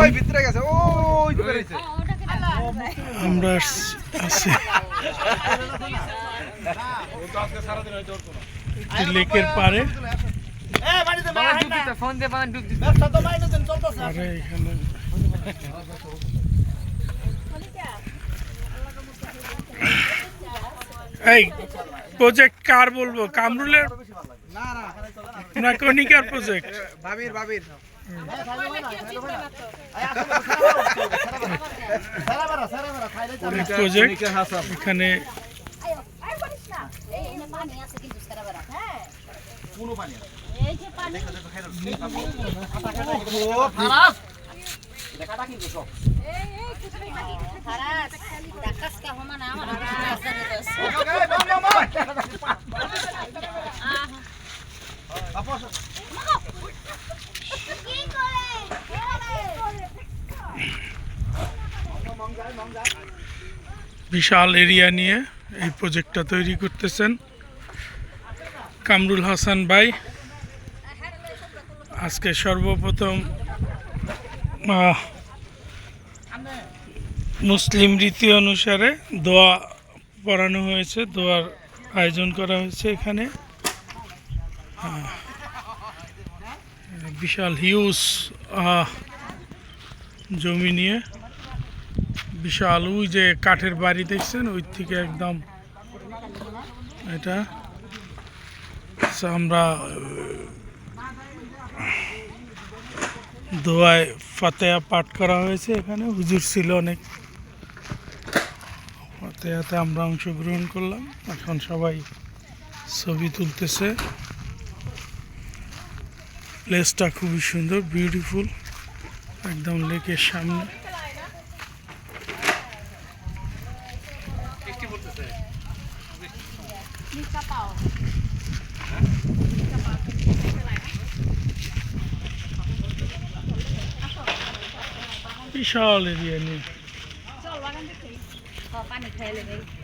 ওই ভিতরে গেছে? ওই আমরা আছি। লেকের পারে এই প্রজেক্ট কার বলব? কামরুলের? না না। কনিকার প্রজেক্ট ভাবির ভাবির প্রজেক্ট এখানে পানি আছে কিন্তু সারা বেড়া হ্যাঁ এই যে পানি খারাপ ডাকাস কা হমা না আমার কি করে বিশাল এরিয়া নিয়ে এই প্রজেক্টটা তৈরি করতেছেন কামরুল হাসান ভাই। আজকে সর্বপ্রথম মুসলিম রীতি অনুসারে দোয়া পড়ানো হয়েছে, দোয়ার আয়োজন করা হয়েছে এখানে। বিশাল হিউজ জমি নিয়ে। বিশাল, ওই যে কাঠের বাড়ি দেখছেন? ওই থেকে একদম এটা। আমরা, দোয়ায় ফাতেহা পাঠ করা হয়েছে এখানে। হুজুর ছিল অনেক। ফাতেহাতে আমরা অংশগ্রহণ করলাম। এখন সবাই ছবি তুলতেছে। প্লেসটা খুবই সুন্দর বিউটিফুল একদম লেকের সামনে। বিশাল এরিয়া নিয়ে পানি খাইলে